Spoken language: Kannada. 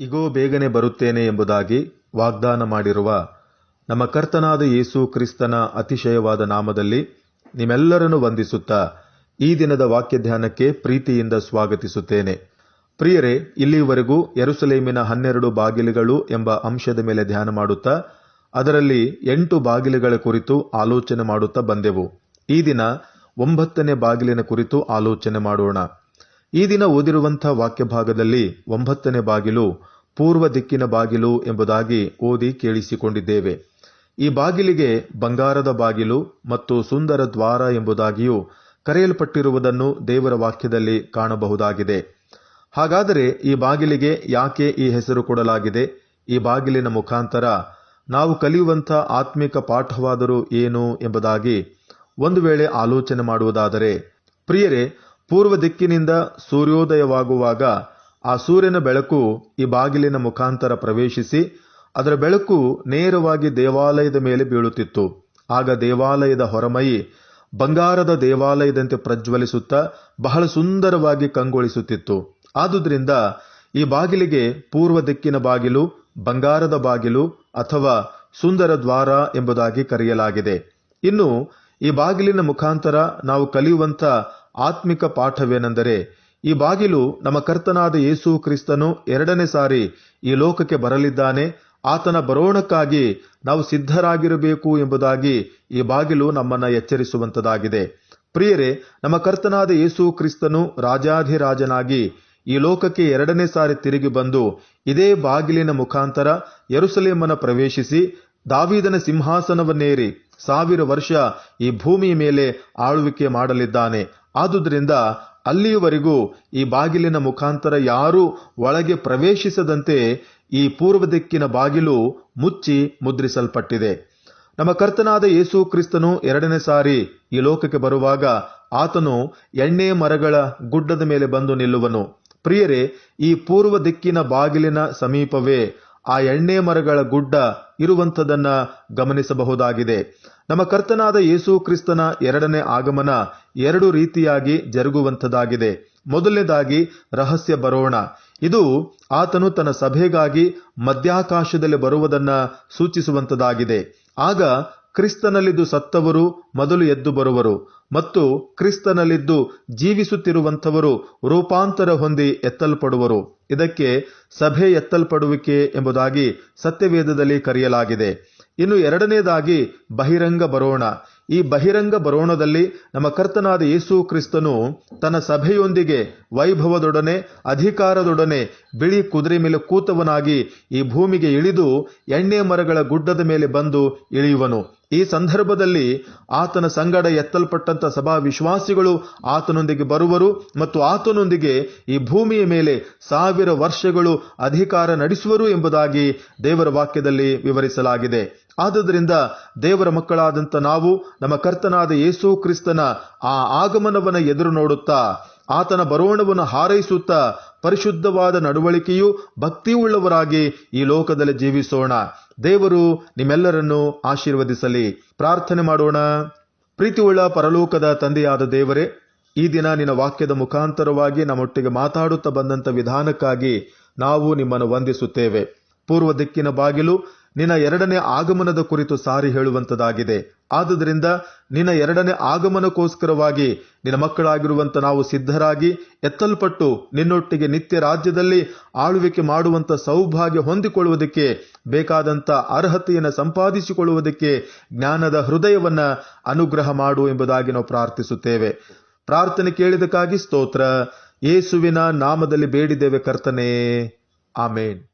ಇಗೋ, ಬೇಗನೆ ಬರುತ್ತೇನೆ ಎಂಬುದಾಗಿ ವಾಗ್ದಾನ ಮಾಡಿರುವ ನಮ್ಮ ಕರ್ತನಾದ ಯೇಸು ಕ್ರಿಸ್ತನ ಅತಿಶಯವಾದ ನಾಮದಲ್ಲಿ ನಿಮ್ಮೆಲ್ಲರನ್ನು ವಂದಿಸುತ್ತಾ ಈ ದಿನದ ವಾಕ್ಯ ಧ್ಯಾನಕ್ಕೆ ಪ್ರೀತಿಯಿಂದ ಸ್ವಾಗತಿಸುತ್ತೇನೆ. ಪ್ರಿಯರೇ, ಇಲ್ಲಿವರೆಗೂ ಯರುಸಲೇಮಿನ ಹನ್ನೆರಡು ಬಾಗಿಲುಗಳು ಎಂಬ ಅಂಶದ ಮೇಲೆ ಧ್ಯಾನ ಮಾಡುತ್ತಾ, ಅದರಲ್ಲಿ ಎಂಟು ಬಾಗಿಲುಗಳ ಕುರಿತು ಆಲೋಚನೆ ಮಾಡುತ್ತಾ ಬಂದೆವು. ಈ ದಿನ ಒಂಬತ್ತನೇ ಬಾಗಿಲಿನ ಕುರಿತು ಆಲೋಚನೆ ಮಾಡೋಣ. ಈ ದಿನ ಓದಿರುವಂಥ ವಾಕ್ಯ ಭಾಗದಲ್ಲಿ ಒಂಬತ್ತನೇ ಬಾಗಿಲು, ಪೂರ್ವ ದಿಕ್ಕಿನ ಬಾಗಿಲು ಎಂಬುದಾಗಿ ಓದಿ ಕೇಳಿಸಿಕೊಂಡಿದ್ದೇವೆ. ಈ ಬಾಗಿಲಿಗೆ ಬಂಗಾರದ ಬಾಗಿಲು ಮತ್ತು ಸುಂದರ ದ್ವಾರ ಎಂಬುದಾಗಿಯೂ ಕರೆಯಲ್ಪಟ್ಟಿರುವುದನ್ನು ದೇವರ ವಾಕ್ಯದಲ್ಲಿ ಕಾಣಬಹುದಾಗಿದೆ. ಹಾಗಾದರೆ ಈ ಬಾಗಿಲಿಗೆ ಯಾಕೆ ಈ ಹೆಸರು ಕೊಡಲಾಗಿದೆ? ಈ ಬಾಗಿಲಿನ ಮುಖಾಂತರ ನಾವು ಕಲಿಯುವಂಥ ಆತ್ಮಿಕ ಪಾಠವಾದರೂ ಏನು ಎಂಬುದಾಗಿ ಒಂದು ವೇಳೆ ಆಲೋಚನೆ ಮಾಡುವುದಾದರೆ, ಪ್ರಿಯರೇ ಪೂರ್ವ ದಿಕ್ಕಿನಿಂದ ಸೂರ್ಯೋದಯವಾಗುವಾಗ ಆ ಸೂರ್ಯನ ಬೆಳಕು ಈ ಬಾಗಿಲಿನ ಮುಖಾಂತರ ಪ್ರವೇಶಿಸಿ ಅದರ ಬೆಳಕು ನೇರವಾಗಿ ದೇವಾಲಯದ ಮೇಲೆ ಬೀಳುತ್ತಿತ್ತು. ಆಗ ದೇವಾಲಯದ ಹೊರಮೈ ಬಂಗಾರದ ದೇವಾಲಯದಂತೆ ಪ್ರಜ್ವಲಿಸುತ್ತಾ ಬಹಳ ಸುಂದರವಾಗಿ ಕಂಗೊಳಿಸುತ್ತಿತ್ತು. ಆದುದರಿಂದ ಈ ಬಾಗಿಲಿಗೆ ಪೂರ್ವ ದಿಕ್ಕಿನ ಬಾಗಿಲು, ಬಂಗಾರದ ಬಾಗಿಲು ಅಥವಾ ಸುಂದರ ದ್ವಾರ ಎಂಬುದಾಗಿ ಕರೆಯಲಾಗಿದೆ. ಇನ್ನು ಈ ಬಾಗಿಲಿನ ಮುಖಾಂತರ ನಾವು ಕಲಿಯುವಂತ ಆತ್ಮಿಕ ಪಾಠವೇನೆಂದರೆ ಈ ಬಾಗಿಲು ನಮ್ಮ ಕರ್ತನಾದ ಯೇಸು ಕ್ರಿಸ್ತನು ಎರಡನೇ ಸಾರಿ ಈ ಲೋಕಕ್ಕೆ ಬರಲಿದ್ದಾನೆ. ಆತನ ಬರೋಣಕ್ಕಾಗಿ ನಾವು ಸಿದ್ಧರಾಗಿರಬೇಕು ಎಂಬುದಾಗಿ ಈ ಬಾಗಿಲು ನಮ್ಮನ್ನ ಎಚ್ಚರಿಸುವಂತದಾಗಿದೆ. ಪ್ರಿಯರೇ, ನಮ್ಮ ಕರ್ತನಾದ ಯೇಸು ಕ್ರಿಸ್ತನು ರಾಜಾಧಿರಾಜನಾಗಿ ಈ ಲೋಕಕ್ಕೆ ಎರಡನೇ ಸಾರಿ ತಿರುಗಿ ಬಂದು ಇದೇ ಬಾಗಿಲಿನ ಮುಖಾಂತರ ಯರುಸಲೇಮನ ಪ್ರವೇಶಿಸಿ ದಾವಿದನ ಸಿಂಹಾಸನವನ್ನೇರಿ ಸಾವಿರ ವರ್ಷ ಈ ಭೂಮಿಯ ಮೇಲೆ ಆಳ್ವಿಕೆ ಮಾಡಲಿದ್ದಾನೆ. ಆದುದರಿಂದ ಅಲ್ಲಿಯವರೆಗೂ ಈ ಬಾಗಿಲಿನ ಮುಖಾಂತರ ಯಾರೂ ಒಳಗೆ ಪ್ರವೇಶಿಸದಂತೆ ಈ ಪೂರ್ವ ದಿಕ್ಕಿನ ಬಾಗಿಲು ಮುಚ್ಚಿ ಮುದ್ರಿಸಲ್ಪಟ್ಟಿದೆ. ನಮ್ಮ ಕರ್ತನಾದ ಯೇಸು ಕ್ರಿಸ್ತನು ಎರಡನೇ ಸಾರಿ ಈ ಲೋಕಕ್ಕೆ ಬರುವಾಗ ಆತನು ಎಣ್ಣೆ ಮರಗಳ ಗುಡ್ಡದ ಮೇಲೆ ಬಂದು ನಿಲ್ಲುವನು. ಪ್ರಿಯರೇ, ಈ ಪೂರ್ವ ದಿಕ್ಕಿನ ಬಾಗಿಲಿನ ಸಮೀಪವೇ ಆ ಎಣ್ಣೆ ಮರಗಳ ಗುಡ್ಡ ಇರುವಂಥದನ್ನ ಗಮನಿಸಬಹುದಾಗಿದೆ. ನಮ್ಮ ಕರ್ತನಾದ ಯೇಸು ಕ್ರಿಸ್ತನ ಎರಡನೇ ಆಗಮನ ಎರಡು ರೀತಿಯಾಗಿ ಜರುಗುವಂಥದ್ದಾಗಿದೆ. ಮೊದಲನೇದಾಗಿ ರಹಸ್ಯ ಬರೋಣ. ಇದು ಆತನು ತನ್ನ ಸಭೆಗಾಗಿ ಮಧ್ಯಾಕಾಶದಲ್ಲಿ ಬರುವುದನ್ನ ಸೂಚಿಸುವಂತದಾಗಿದೆ ಆಗ ಕ್ರಿಸ್ತನಲ್ಲಿದ್ದು ಸತ್ತವರು, ಮೊದಲು ಎದ್ದು ಬರುವರು. ಮತ್ತು ಕ್ರಿಸ್ತನಲ್ಲಿದ್ದು ಜೀವಿಸುತ್ತಿರುವಂಥವರು ರೂಪಾಂತರ ಹೊಂದಿ ಎತ್ತಲ್ಪಡುವರು. ಇದಕ್ಕೆ ಸಭೆ ಎತ್ತಲ್ಪಡುವಿಕೆ ಎಂಬುದಾಗಿ ಸತ್ಯವೇದದಲ್ಲಿ ಕರೆಯಲಾಗಿದೆ. ಇನ್ನು ಎರಡನೇದಾಗಿ ಬಹಿರಂಗ ಬರೋಣ. ಈ ಬಹಿರಂಗ ಬರೋಣದಲ್ಲಿ ನಮ್ಮ ಕರ್ತನಾದ ಯೇಸು ಕ್ರಿಸ್ತನು ತನ್ನ ಸಭೆಯೊಂದಿಗೆ ವೈಭವದೊಡನೆ, ಅಧಿಕಾರದೊಡನೆ ಬಿಳಿ ಕುದುರೆ ಮೇಲೆ ಕೂತವನಾಗಿ ಈ ಭೂಮಿಗೆ ಇಳಿದು ಎಣ್ಣೆ ಮರಗಳ ಗುಡ್ಡದ ಮೇಲೆ ಬಂದು ಇಳಿಯುವನು. ಈ ಸಂದರ್ಭದಲ್ಲಿ ಆತನ ಸಂಗಡ ಎತ್ತಲ್ಪಟ್ಟಂಥ ಸಭಾ ವಿಶ್ವಾಸಿಗಳು ಆತನೊಂದಿಗೆ ಬರುವರು ಮತ್ತು ಆತನೊಂದಿಗೆ ಈ ಭೂಮಿಯ ಮೇಲೆ ಸಾವಿರ ವರ್ಷಗಳು ಅಧಿಕಾರ ನಡೆಸುವರು ಎಂಬುದಾಗಿ ದೇವರ ವಾಕ್ಯದಲ್ಲಿ ವಿವರಿಸಲಾಗಿದೆ. ಆದುದರಿಂದ ದೇವರ ಮಕ್ಕಳಾದಂಥ ನಾವು ನಮ್ಮ ಕರ್ತನಾದ ಯೇಸು ಕ್ರಿಸ್ತನ ಆ ಆಗಮನವನ್ನು ಎದುರು ನೋಡುತ್ತಾ, ಆತನ ಬರೋಣವನ್ನು ಹಾರೈಸುತ್ತಾ, ಪರಿಶುದ್ಧವಾದ ನಡವಳಿಕೆಯು ಭಕ್ತಿಯುಳ್ಳವರಾಗಿ ಈ ಲೋಕದಲ್ಲಿ ಜೀವಿಸೋಣ. ದೇವರು ನಿಮ್ಮೆಲ್ಲರನ್ನು ಆಶೀರ್ವದಿಸಲಿ. ಪ್ರಾರ್ಥನೆ ಮಾಡೋಣ. ಪ್ರೀತಿಯುಳ್ಳ ಪರಲೋಕದ ತಂದೆಯಾದ ದೇವರೇ, ಈ ದಿನ ನಿನ್ನ ವಾಕ್ಯದ ಮುಖಾಂತರವಾಗಿ ನಮ್ಮೊಟ್ಟಿಗೆ ಮಾತಾಡುತ್ತಾ ಬಂದಂತ ವಿಧಾನಕ್ಕಾಗಿ ನಾವು ನಿಮ್ಮನ್ನು ವಂದಿಸುತ್ತೇವೆ. ಪೂರ್ವ ದಿಕ್ಕಿನ ಬಾಗಿಲು ನಿನ್ನ ಎರಡನೇ ಆಗಮನದ ಕುರಿತು ಸಾರಿ ಹೇಳುವಂತದಾಗಿದೆ ಆದುದರಿಂದ ನಿನ್ನ ಎರಡನೇ ಆಗಮನಕ್ಕೋಸ್ಕರವಾಗಿ ನಿನ್ನ ಮಕ್ಕಳಾಗಿರುವಂತ ನಾವು ಸಿದ್ಧರಾಗಿ ಎತ್ತಲ್ಪಟ್ಟು ನಿನ್ನೊಟ್ಟಿಗೆ ನಿತ್ಯ ರಾಜ್ಯದಲ್ಲಿ ಆಳ್ವಿಕೆ ಮಾಡುವಂತ ಸೌಭಾಗ್ಯ ಹೊಂದಿಕೊಳ್ಳುವುದಕ್ಕೆ ಬೇಕಾದಂತ ಅರ್ಹತೆಯನ್ನು ಸಂಪಾದಿಸಿಕೊಳ್ಳುವುದಕ್ಕೆ ಜ್ಞಾನದ ಹೃದಯವನ್ನ ಅನುಗ್ರಹ ಮಾಡು ಎಂಬುದಾಗಿ ನಾವು ಪ್ರಾರ್ಥಿಸುತ್ತೇವೆ. ಪ್ರಾರ್ಥನೆ ಕೇಳಿದಕ್ಕಾಗಿ ಸ್ತೋತ್ರ. ಯೇಸುವಿನ ನಾಮದಲ್ಲಿ ಬೇಡಿದ್ದೇವೆ ಕರ್ತನೇ. ಆಮೇನ್.